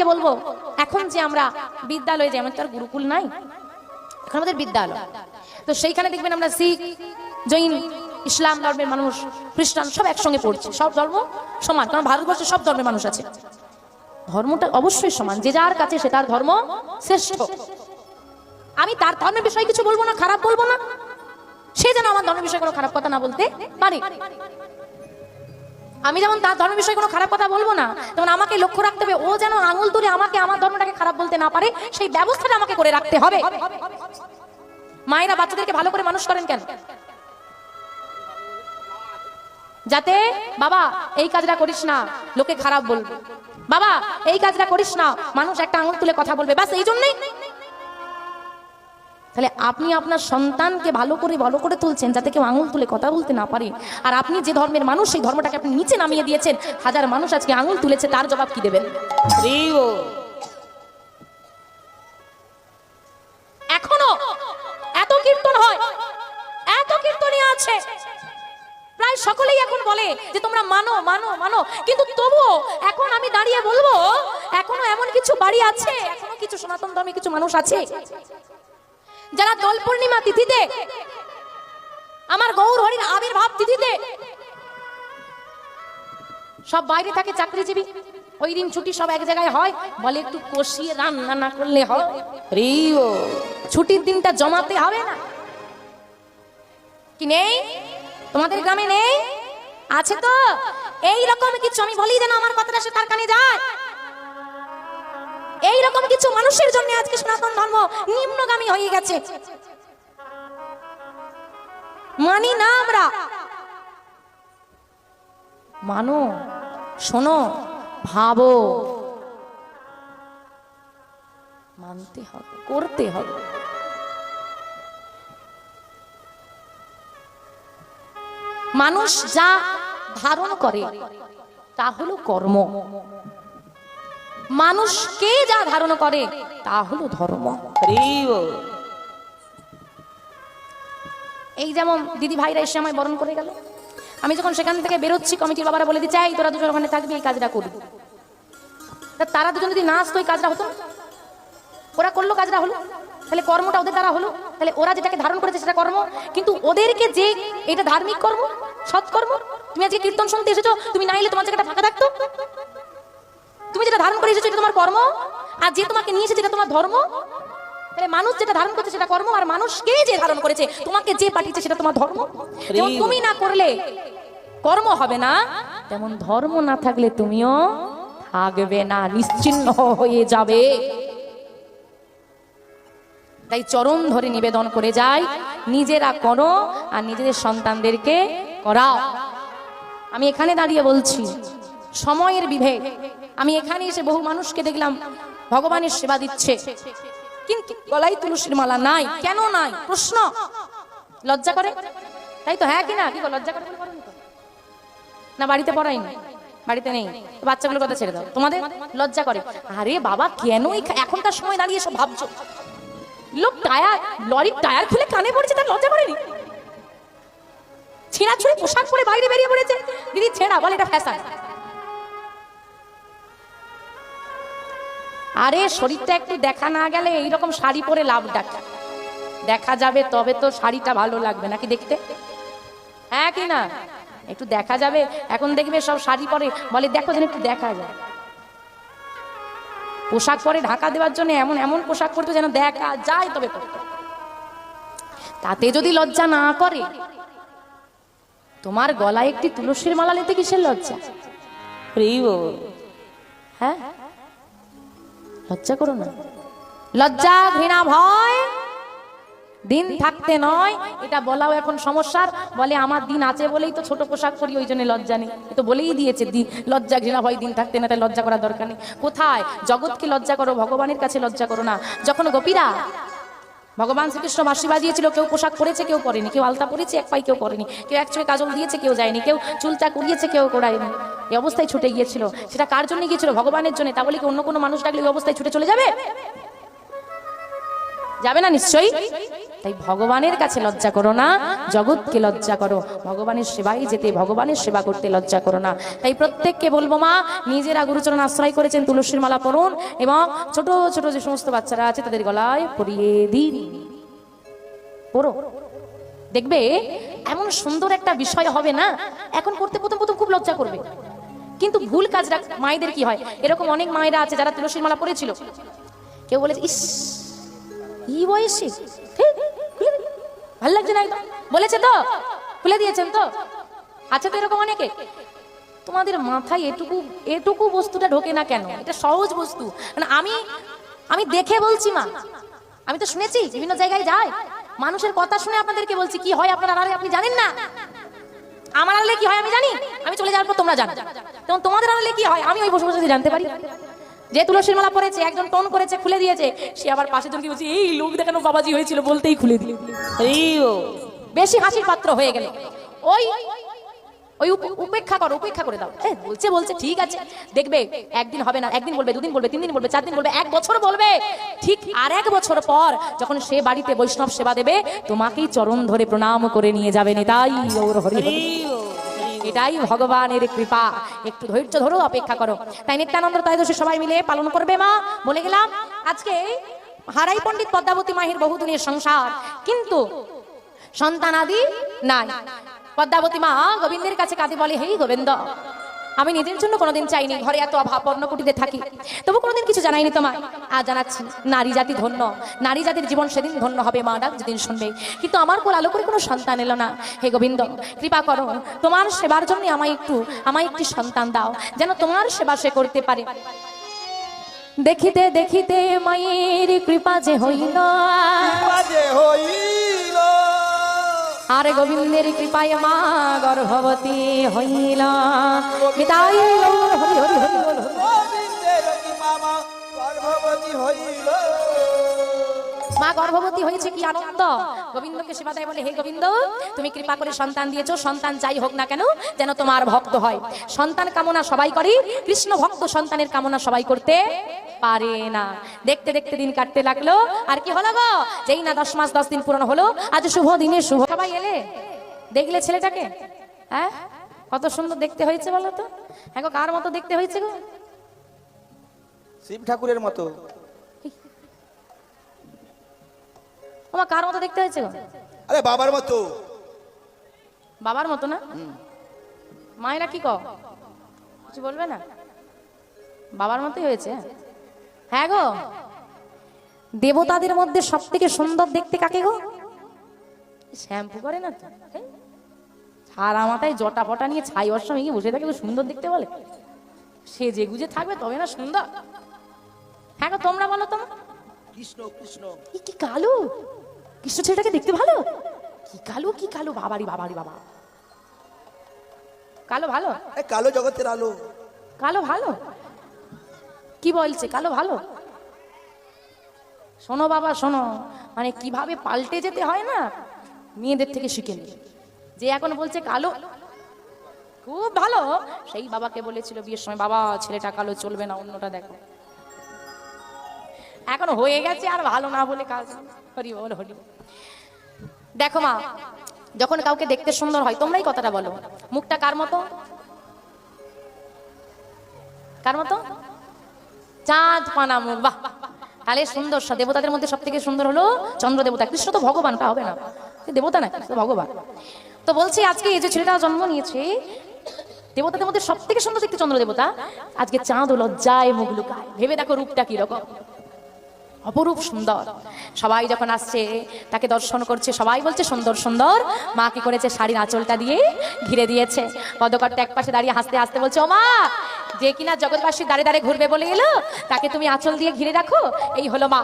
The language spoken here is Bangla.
আপনাদেরকে বলব? এখন যে আমরা বিদ্যালয়ে যাই আমার তো আর গুরুকুল নাই। এখন আমাদের বিদ্যালয়। তো সেইখানে দেখবেন আমরা শিখ, জৈন, ইসলাম ধর্মের মানুষ, খ্রিস্টান সব একসঙ্গে পড়ছে। সব ধর্ম সমান, কারণ ভারতবর্ষে সব ধর্মের মানুষ আছে। ধর্মটা অবশ্যই সমান। যে যার কাছে সে তার ধর্ম শ্রেষ্ঠ। আমি তার ধর্মের বিষয়ে কিছু বলব না, খারাপ বলব না। সে যেন আমার ধর্মের বিষয়ে কোনো খারাপ কথা না বলতে পারে। আমি যেমন তার ধর্মের বিষয়ে কোনো খারাপ কথা বলব না, তেমন আমাকে লক্ষ্য রাখতে হবে, ও যেন আঙুল তুলে আমাকে, আমার ধর্মটাকে খারাপ বলতে না পারে, সেই ব্যবস্থাটা আমাকে করে রাখতে হবে। মায়েরা বাচ্চাদেরকে ভালো করে মানুষ করেন কেন? যাতে, বাবা, এই কাজটা করিস না, লোকে খারাপ বলবে। বাবা, এই কাজটা করিস না, মানুষ একটা আঙুল তুলে কথা বলবে বাস এই জন্যই তাহলে আপনি আপনার সন্তানকে ভালো করে ভালো করে তুলছেন যাতে কেউ আঙুল তুলে কথা বলতে না পারে। আর আপনি যে ধর্মের মানুষ সেই ধর্মটাকে আপনি নিচে নামিয়ে দিয়েছেন। হাজার মানুষ আজকে আঙুল তুলেছে তার জবাব কি দেবেন? এখনও এত কীর্তন হয় এত কীর্তনই আছে। প্রায় সকলেই এখন বলে যে তোমরা মানো মানো মানো। কিন্তু তবুও এখন আমি দাঁড়িয়ে বলব এখনও এমন কিছু বাড়ি আছে এখনও কিছু সনাতন ধর্মে কিছু মানুষ আছে যারা দোল পূর্ণিমা তিথিতে, আমার গৌর হরির আবির্ভাব তিথিতে, সব বাইরে থাকে চাকরিজীবী। ওই দিন ছুটি সব এক জায়গায় হয়, বলে একটু কষিয়ে রান্না না করলে হয়। রিও, ছুটির দিনটা জমাতে হবে না। কি নেই? তোমাদের গ্রামে নেই? আছে তো? এই রকম কিছু আমি বলি যেন আমার কথাটা সে তার কানে যায়। এই রকম কিছু মানুষের জন্য আজকে সনাতন ধর্ম নিম্নগামী হয়ে গেছে। মানি না আমরা। মানো, শোনো, ভাবো। মানতে হবে, করতে হবে। মানুষ যা ধারণ করে, তা হলো কর্ম। মানুষ কে যা ধারণ করে তা হলো ধর্ম। এই যেমন দিদি ভাইরা এসে আমায় বরণ করে গেল। আমি যখন সেখান থেকে বেরোচ্ছি কমিটির বাবারা বলে দিচ্ছে এই তোরা দুজন ওখানে থাকবি এই কাজটা করবি। তারা দুজন যদি না আসতো এই কাজটা হতো ওরা করল কাজটা হলো। তাহলে কর্মটা ওদের দ্বারা হলো। তাহলে ওরা যেটাকে ধারণ করেছে সেটা কর্ম। কিন্তু ওদেরকে যে এটা ধার্মিক কর্ম সৎকর্ম তুমি আজকে কীর্তন শুনতে এসেছ তুমি না এলে তোমার জায়গাটা ফাঁকা থাকতো। তুমি যেটা ধারণ করে এসেছ এটা তোমার কর্ম? আর যে তোমাকে নিয়ে এসেছে এটা তোমার ধর্ম? তাহলে মানুষ যেটা ধারণ করছে সেটা কর্ম আর মানুষকে যে ধারণ করেছে? তোমাকে যে পাঠিয়েছে সেটা তোমার ধর্ম? যেমন তুমি না করলে কর্ম হবে না তেমন ধর্ম না থাকলে তুমিও থাকবে না নিশ্চিন্ন হয়ে যাবে। তাই চরম ধরে নিবেদন করে যায় নিজেরা করো আর নিজেদের সন্তানদেরকে করাও। আমি এখানে দাঁড়িয়ে বলছি সময়ের বিভেদ। আমি এখানে এসে বহু মানুষকে দেখলাম ভগবানের সেবা দিচ্ছে। কিন্তু গলায় তুলসীর মালা নাই, কেন নাই? প্রশ্ন। লজ্জা করে? তাই তো হ্যাঁ কি না কি লজ্জা করে? না, বাড়িতে পড়াইনি বাড়িতে নেই। বাচ্চাগুলোর কথা ছেড়ে দাও। তোমাদের লজ্জা করে? আরে বাবা, কেন এখনকার সময় দাঁড়িয়ে সব ভাবছ? লোক টায়ার, লরির টায়ার খুলে কানে পড়েছে, তার লজ্জা করেনি? ছেঁড়া ছুঁড়ে পোশাক পরে বাইরে বেরিয়ে পড়েছে। দিদি, ছেঁড়া, বলে, এটা ফ্যাশন। আরে শরীরটা একটু দেখা না গেলে এইরকম শাড়ি পরে লাভ ডাকে। দেখা যাবে তবে তো শাড়িটা ভালো লাগবে নাকি দেখতে? হ্যাঁ কি না? একটু দেখা যাবে এখন দেখবে সব শাড়ি পরে। বলে দেখো যেন একটু দেখা যায়। পোশাক পরে ঢাকা দেওয়ার জন্য এমন এমন পোশাক পরতো যেন দেখা যায় তবে পরতো তাতে যদি লজ্জা না করে তোমার গলায় একটি তুলসীর মালা নিতে কিসের লজ্জা? হ্যাঁ? লজ্জা করো না। লজ্জা, ঘৃণা, ভয়, দিন থাকতে নয়, এটা বলাও এখন সমস্যার। বলে, আমার দিন আছে বলেই তো ছোট পোশাক পরি, ওই জন্য লজ্জা নেই। তো বলেই দিয়েছে, দিন, লজ্জা, ঘৃণা, ভয়, দিন থাকতে না, তাই লজ্জা করার দরকার নেই। কোথায়? জগৎকে লজ্জা করো, ভগবানের কাছে লজ্জা করো না। যখন গোপীরা ভগবান শ্রীকৃষ্ণ মাসি বাজিয়েছিল কেউ পোশাক পরেছে, কেউ করেনি কেউ আলতা পরেছে, এক পাই কেউ করেনি কেউ এক চোখে কাজল দিয়েছে, কেউ যায়নি, কেউ চুলটা কুড়িয়েছে, কেউ করায়নি এই অবস্থায় ছুটে গিয়েছিল। সেটা কার জন্য গিয়েছিল? ভগবানের জন্য। তা বলে কি অন্য কোনো মানুষ ডাকলে ওই অবস্থায় ছুটে চলে যাবে? যাবে না নিশ্চয়ই? তাই ভগবানের কাছে লজ্জা করো না, জগৎকে লজ্জা করো। ভগবানের সেবাই যেতে, ভগবানের সেবা করতে লজ্জা করো না। তাই প্রত্যেককে বলব মা, নিজেরা গুরুচরণ আশ্রয় করেছেন তুলসীর মালা পরুন এবং ছোট ছোট যে সমস্ত বাচ্চারা আছে তাদের গলায় পরিয়ে দিন। পড়ো। দেখবে, এমন সুন্দর একটা বিষয় হবে না, এখন করতে প্রথম প্রথম খুব লজ্জা করবে। কিন্তু ভুল কাজটা মায়েদের কি হয়? এরকম অনেক মায়েরা আছে যারা তুলসীর মালা পরেছিল। কেউ বলেছে, ইস, এই বয়সে। ভালো লাগছে না একদম? বলেছে তো? খুলে দিয়েছেন তো? আছে তো এরকম অনেকে? তোমাদের মাথায় এটুকু এটুকু বস্তুটা ঢোকে না কেন? এটা সহজ বস্তু। মানে আমি আমি দেখে বলছি মা। আমি তো শুনেছি, বিভিন্ন জায়গায় যাই মানুষের কথা শুনে আপনাদেরকে বলছি, কি হয় আপনার আড়ালে? আপনি জানেন না? আমার আড়ালে কি হয় আমি জানি? আমি চলে যাওয়ার পর তোমরা জানো। তোমাদের আড়ালে কি হয়? আমি ওই বসে বসে জানতে পারি। যে তুলসীর মালা পরেছে একজন টোন করেছে খুলে দিয়েছে সে আবার পাশে জনকে বলছে এই লোক দেখানো বাবাজি হয়েছিল বলতেই খুলে দিল। বেশি হাসির পাত্র হয়ে গেল। ওই ওই উপেক্ষা করো উপেক্ষা করে দাও। এ, বলছে বলছে ঠিক আছে। দেখবে একদিন হবে না একদিন বলবে দুদিন বলবে তিন দিন বলবে চার দিন বলবে এক বছর বলবে। ঠিক আর এক বছর পর যখন সে বাড়িতে বৈষ্ণব সেবা দেবে তোমাকেই চরণ ধরে প্রণাম করে নিয়ে যাবে তাই ওর হরি। এটাই ভগবানের কৃপা। একটু ধৈর্য ধরো, অপেক্ষা করো। তাই নিত্যানন্দ ত্রয়োদশী সবাই মিলে পালন করবে মা। বলে গেলাম, আজকে হারাই পণ্ডিত পদ্মাবতী মাহির বহুদিনের সংসার। কিন্তু সন্তান আদি নাই। পদ্মাবতী মা গোবিন্দের কাছে কাঁদি বলে, হেই গোবিন্দ আমি নিজের জন্য কোনোদিন চাইনি, ঘরে এত অভাব, অন্নকুটিতে থাকি। তবু কোনোদিন কিছু জানাইনি তোমার আজ জানাচ্ছি নারী জাতি ধন্য। নারী জাতির জীবন সেদিন ধন্য হবে, মা ডাক যেদিন শুনবে। কিন্তু আমার কোল আলো করে কোনো সন্তান এলো না। হে গোবিন্দ, কৃপা করো। তোমার সেবার জন্য আমায় একটু, আমায় একটি সন্তান দাও, যেন তোমার সেবা সে করতে পারে। দেখিতে দেখিতে মায়ের কৃপা যে হইল। হইল। আরে গোবিন্দের কৃপায় মা গর্ভবতী হইল। মামা গর্ভবতী হইল। মা গর্ভবতী হয়েছে কি আনন্দ? গোবিন্দকে সেবা দেয় বলে, হে গোবিন্দ, তুমি কৃপা করে সন্তান দিয়েছ, সন্তান যাই হোক না কেন, যেন তোমার ভক্ত হয়। সন্তান কামনা সবাই করি, কৃষ্ণ ভক্ত সন্তানের কামনা সবাই করতে পারে না। দেখতে দেখতে দিন কাটতে লাগল। আর কি হলো গো? যেই না দশ মাস, দশ দিন পুরনো হলো, আজ শুভ দিনে শুভ সবাই এলে? দেখলে ছেলেটাকে? হ্যাঁ? কত সুন্দর দেখতে হয়েছে বলো তো? হ্যাঁ গো, কার মতো দেখতে হয়েছে গো? শিব ঠাকুরের মতো। আমার কার মতো দেখতে হয়েছে গো? আরে বাবার মতো। বাবার মতো না? মায়েরা কি কও? কিছু বলবে না? বাবার মতোই হয়েছে হ্যাঁ? গো। দেবতাদের মধ্যে সব থেকে সুন্দর দেখতে কাকে গো? শ্যাম্পু করে না তো? সারা মাথায় জটা ফটা নিয়ে ছাই অসময় গিয়ে বসে থাকে সুন্দর দেখতে বলে। সে যে গুজে থাকবে তবে না সুন্দর। হ্যাঁ গো তোমরা বলো তোমরা কৃষ্ণ কৃষ্ণ। এ কি কালো? কৃষ্ণ ছেলেটাকে দেখতে ভালো? কি কালো কি কালো? বাবারি বাবারি বাবা। কালো ভালো? এ কালো জগতের আলো। কালো ভালো? কি বলছে? কালো ভালো? শোনো বাবা শোনো। মানে কীভাবে পাল্টে যেতে হয় না? মেয়েদের থেকে শিখে নি। যে এখন বলছে কালো খুব ভালো। সেই বাবাকে বলেছিল বিয়ের সময় বাবা ছেলেটা কালো চলবে না অন্যটা দেখো। এখন হয়ে গেছে, আর ভালো না বলে কাজ হরি বল হরি দেখো মা, যখন কাউকে দেখতে সুন্দর হয়, তোমরাই কথাটা বলো। মুখটা কার মতো? কার মতো? চাঁদ পানা মুখ, বাহ। তাহলে সুন্দর দেবতাদের মধ্যে সব থেকে সুন্দর হলো চন্দ্র দেবতা কৃষ্ণ তো ভগবান, তা হবে না। দেবতা না, কৃষ্ণ ভগবান। তো বলছি, আজকে এই যে ছেলেটা জন্ম নিয়েছে, দেবতাদের মধ্যে সব থেকে সুন্দর দেখতে চন্দ্র দেবতা আজকে চাঁদ ও লজ্জায় মুখ লুকায়। ভেবে দেখো রূপটা কি রকম অপরূপ সুন্দর। সবাই যখন আসছে, তাকে দর্শন করছে, সবাই বলছে, সুন্দর সুন্দর। মা কি করেছে? শাড়ির আঁচলটা দিয়ে ঘিরে দিয়েছে। পদকর্তা এক পাশে দাঁড়িয়ে হাসতে হাসতে বলছে, ও মা, যে কিনা জগৎবাসী দাঁড়িয়ে দাঁড়িয়ে ঘুরবে বলে এলো, তাকে তুমি আঁচল দিয়ে ঘিরে রাখো, এই হলো মা।